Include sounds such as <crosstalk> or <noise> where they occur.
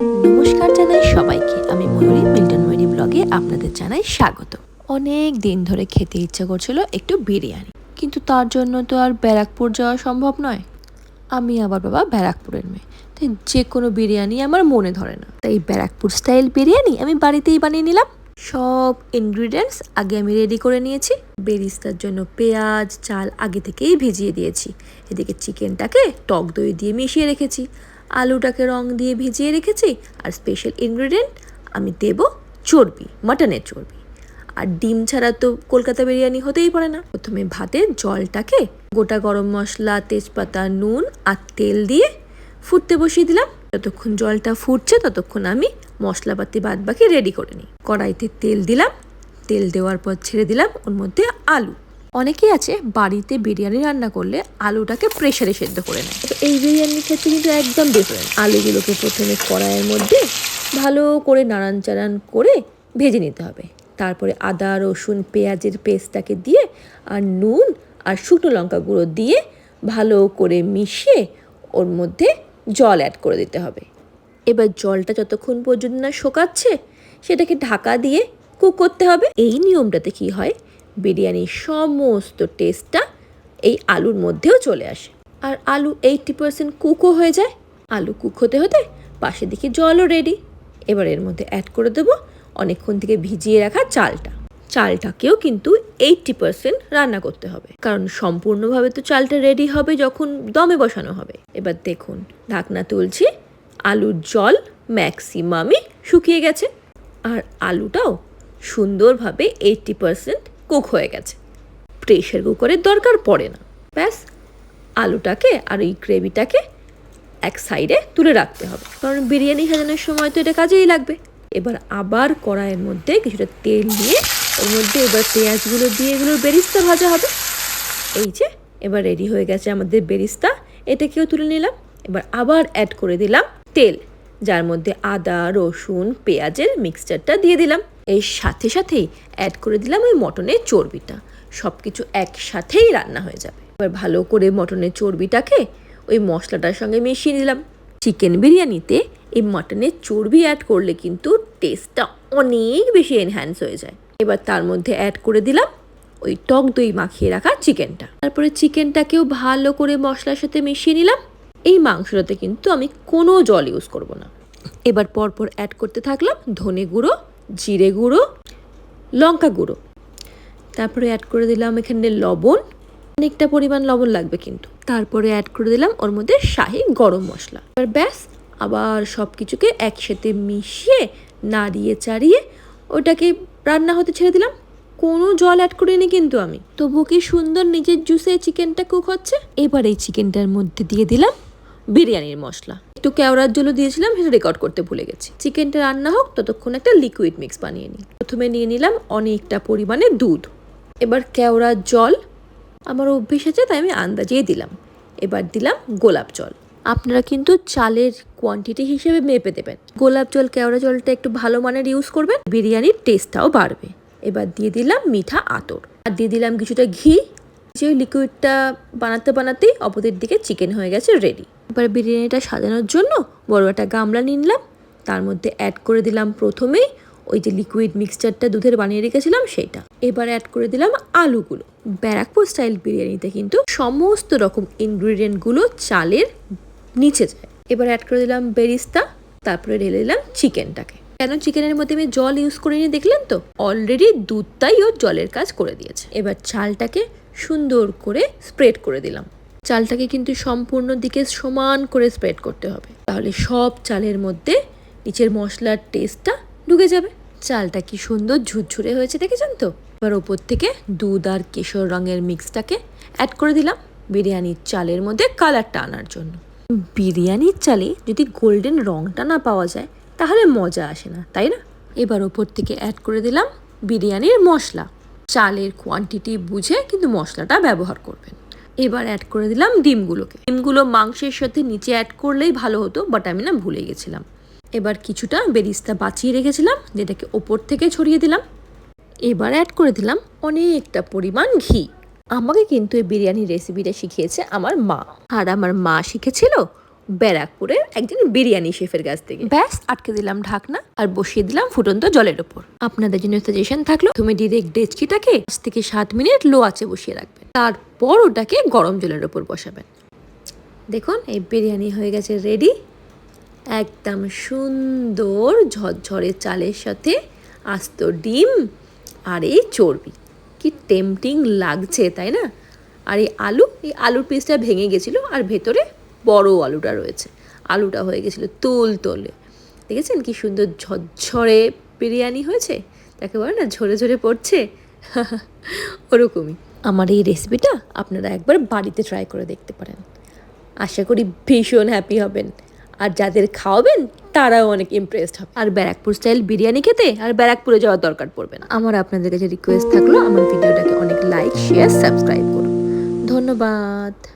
নমস্কার জানাই সবাইকে। আমি ময়ূরী মিল্টন ময়ূরী ব্লগে আপনাদের জানাই স্বাগত। অনেক দিন ধরে খেতে ইচ্ছা করছিল একটু বিরিয়ানি, কিন্তু তার জন্য তো আর ব্যারাকপুর যাওয়া সম্ভব নয়। আমি আবার বাবা ব্যারাকপুরের মেয়ে, তাই যে কোনো বিরিয়ানি আমার মনে ধরে না। তাই ব্যারাকপুর স্টাইল বিরিয়ানি আমি বাড়িতেই বানিয়ে নিলাম। সব ইনগ্রিডিয়েন্টস আগে আমি রেডি করে নিয়েছি। বেরিস্তার জন্য পেঁয়াজ, চাল আগে থেকেই ভিজিয়ে দিয়েছি। এদিকে চিকেনটাকে টক দই দিয়ে মিশিয়ে রেখেছি। আলুটাকে রং দিয়ে ভিজিয়ে রেখেছি, আর স্পেশাল ইনগ্রিডিয়েন্ট আমি দেব চর্বি মাটনের চর্বি। আর ডিম ছাড়া তো কলকাতা বিরিয়ানি হতেই পারে না। প্রথমে ভাতের জলটাকে গোটা গরম মশলা, তেজপাতা, নুন আর তেল দিয়ে ফুটতে বসিয়ে দিলাম। যতক্ষণ জলটা ফুটছে ততক্ষণ আমি মশলাপাতি বাদ বাকি রেডি করে নিই। কড়াইতে তেল দিলাম। তেল দেওয়ার পর ছেড়ে দিলাম, ওর মধ্যে আলু। অনেকেই আছে বাড়িতে বিরিয়ানি রান্না করলে আলুটাকে প্রেসারে সেদ্ধ করে নেয়। তো এই বিরিয়ানির ক্ষেত্রে কিন্তু একদম ডিফারেন্ট আলুগুলোকে প্রথমে কড়াইয়ের মধ্যে ভালো করে নাড়ান চাড়ান করে ভেজে নিতে হবে। তারপরে আদা, রসুন, পেঁয়াজের পেস্টটাকে দিয়ে আর নুন আর শুকনো লঙ্কা গুঁড়ো দিয়ে ভালো করে মিশিয়ে ওর মধ্যে জল অ্যাড করে দিতে হবে। এবার জলটা যতক্ষণ পর্যন্ত না শোকাচ্ছে, সেটাকে ঢাকা দিয়ে কুক করতে হবে। এই নিয়মটাতে কি হয়? বিরিয়ানির সমস্ত টেস্টটা এই আলুর মধ্যেও চলে আসে। আর আলু এইটটি পার্সেন্ট কুকও হয়ে যায়, আলু কুক হতে হতে পাশে দিকে জলও রেডি এবার এর মধ্যে অ্যাড করে দেবো অনেকক্ষণ থেকে ভিজিয়ে রাখা চালটা। চালটাকেও কিন্তু এইটটি পার্সেন্ট রান্না করতে হবে। কারণ সম্পূর্ণভাবে তো চালটা রেডি হবে যখন দমে বসানো হবে। এবার দেখুন, ঢাকনা তুলছি, আলুর জল ম্যাক্সিমামই শুকিয়ে গেছে। আর আলুটাও সুন্দরভাবে এইটটি পার্সেন্ট কুক হয়ে গেছে। প্রেশার কুকারের দরকার পড়ে না। ব্যাস, আলুটাকে আর ওই গ্রেভিটাকে এক সাইডে তুলে রাখতে হবে। কারণ বিরিয়ানি সাজানোর সময় তো এটা কাজেই লাগবে। এবার আবার কড়াইয়ের মধ্যে কিছুটা তেল দিয়ে, ওর মধ্যে এবার পেঁয়াজগুলো দিয়ে এগুলো বেরিস্তা ভাজা হবে। এই যে, এবার রেডি হয়ে গেছে আমাদের বেরিস্তা। এটাকেও তুলে নিলাম। এবার আবার অ্যাড করে দিলাম তেল, যার মধ্যে আদা, রসুন, পেঁয়াজের মিক্সচারটা দিয়ে দিলাম। এর সাথে সাথেই অ্যাড করে দিলাম ওই মটনের চর্বিটা। সব কিছু একসাথেই রান্না হয়ে যাবে। এবার ভালো করে মটনের চর্বিটাকে ওই মশলাটার সঙ্গে মিশিয়ে নিলাম। চিকেন বিরিয়ানিতে এই মটনের চর্বি অ্যাড করলে কিন্তু টেস্টটা অনেক বেশি এনহ্যান্স হয়ে যায়। এবার তার মধ্যে অ্যাড করে দিলাম ওই টক দই মাখিয়ে রাখা চিকেনটা তারপরে চিকেনটাকেও ভালো করে মশলার সাথে মিশিয়ে নিলাম। এই মাংসটাতে কিন্তু আমি কোনো জল ইউজ করব না। এবার পরপর অ্যাড করতে থাকলাম ধনে গুঁড়ো জিরে গুঁড়ো, লঙ্কা গুঁড়ো। তারপরে অ্যাড করে দিলাম এখানে লবণ। অনেকটা পরিমাণ লবণ লাগবে কিন্তু। তারপরে অ্যাড করে দিলাম ওর মধ্যে শাহি গরম মশলা। এবার ব্যাস, আবার সব কিছুকে একসাথে মিশিয়ে, নাড়িয়ে চাড়িয়ে ওটাকে রান্না হতে ছেড়ে দিলাম। কোনো জল অ্যাড করিনি কিন্তু আমি। তবু কি সুন্দর নিজের জুসে চিকেনটা কুক হচ্ছে? এবার এই চিকেনটার মধ্যে দিয়ে দিলাম বিরিয়ানির মশলা। একটু কেওড়ার জন্য দিয়েছিলাম, সেটা রেকর্ড করতে ভুলে গেছি। চিকেনটা রান্না হোক, ততক্ষণ একটা লিকুইড মিক্স বানিয়ে নিই। প্রথমে নিয়ে নিলাম অনেকটা পরিমাণে দুধ। এবার কেওড়ার জল। আমার অভ্যেস আছে, তাই আমি আন্দাজেই দিলাম। এবার দিলাম গোলাপ জল। আপনারা কিন্তু চালের কোয়ান্টিটি হিসেবে মেপে দেবেন। গোলাপ জল, কেওড়া জলটা একটু ভালো মানের ইউজ করবেন, বিরিয়ানির টেস্টটাও বাড়বে। এবার দিয়ে দিলাম মিঠা আতর। আর দিয়ে দিলাম কিছুটা ঘি। যে লিকুইডটা বানাতে বানাতেই অপরের দিকে চিকেন হয়ে গেছে রেডি এবার বিরিয়ানিটা সাজানোর জন্য বড় একটা গামলা নিলাম। তার মধ্যে অ্যাড করে দিলাম প্রথমেই ওই যে লিকুইড মিক্সচারটা দুধের বানিয়ে রেখেছিলাম সেইটা। এবার অ্যাড করে দিলাম আলুগুলো। ব্যারাকপুর স্টাইল বিরিয়ানিতে কিন্তু সমস্ত রকম ইনগ্রিডিয়েন্টগুলো চালের নিচে যায়। এবার অ্যাড করে দিলাম বেরিস্তা, তারপরে ঢেলে দিলাম চিকেনটাকে কেন চিকেনের মধ্যে আমি জল ইউজ করিনি দেখলেন তো? অলরেডি দুধটাই ও জলের কাজ করে দিয়েছে। এবার চালটাকে সুন্দর করে স্প্রেড করে দিলাম। চালটাকে কিন্তু সম্পূর্ণ দিকে সমান করে স্প্রেড করতে হবে। তাহলে সব চালের মধ্যে নিচের মশলার টেস্টটা ঢুকে যাবে। চালটা কি সুন্দর ঝুরঝুরে হয়েছে দেখেছেন তো? এবার ওপর থেকে দুধ আর কেশর রঙের মিক্সটাকে অ্যাড করে দিলাম বিরিয়ানির চালের মধ্যে কালারটা আনার জন্য। বিরিয়ানির চালে যদি গোল্ডেন রঙটা না পাওয়া যায়, তাহলে মজা আসে না, তাই না? এবার ওপর থেকে অ্যাড করে দিলাম বিরিয়ানির মশলা। চালের কোয়ান্টিটি বুঝে কিন্তু মশলাটা ব্যবহার করবেন। এবার অ্যাড করে দিলাম ডিমগুলোকে। ডিমগুলো মাংসের সাথে নিচে অ্যাড করলেই ভালো হতো বাট আমি না ভুলে গেছিলাম। এবার কিছুটা বেরিস্তা বাঁচিয়ে রেখেছিলাম, যেটাকে ওপর থেকে ছড়িয়ে দিলাম। এবার অ্যাড করে দিলাম অনেকটা পরিমাণ ঘি। আমাকে কিন্তু এই বিরিয়ানির রেসিপিটা শিখিয়েছে আমার মা। আর আমার মা শিখেছিল ব্যারাকপুরের একজন বিরিয়ানি শেফের কাছ থেকে। ব্যাস, আটকে দিলাম ঢাকনা আর বসিয়ে দিলাম ফুটন্ত জলের ওপর। আপনাদের জন্য সাজেশন থাকল, তুমি ডিরেক্ট ডেচকিটাকে পাঁচ থেকে সাত মিনিট লো আছে বসিয়ে রাখবেন তারপর ওটাকে গরম জলের ওপর বসাবেন। দেখুন, এই বিরিয়ানি হয়ে গেছে রেডি একদম সুন্দর ঝরঝরে চালের সাথে আস্ত ডিম আর এই চর্বি। কি টেম্পটিং লাগছে, তাই না? আর এই আলু, এই আলুর পিসটা ভেঙে গেছিল আর ভেতরে বড় আলুটা রয়েছে। আলুটা হয়ে গেছিল তুল তোলে। দেখেছেন কি সুন্দর ঝরঝরে বিরিয়ানি হয়েছে? তাকে বলে না, ঝরে ঝরে পড়ছে? <laughs> ওরকমই। আমার এই রেসিপিটা আপনারা একবার বাড়িতে ট্রাই করে দেখতে পারেন। আশা করি ভীষণ হ্যাপি হবেন। আর যাদের খাওয়াবেন, তারাও অনেক ইমপ্রেসড হবে। আর ব্যারাকপুর স্টাইল বিরিয়ানি খেতে আর ব্যারাকপুরে যাওয়ার দরকার পড়বে না। আমার আপনাদের কাছে রিকোয়েস্ট থাকল, আমার ভিডিওটাকে অনেক লাইক শেয়ার সাবস্ক্রাইব করুন। ধন্যবাদ।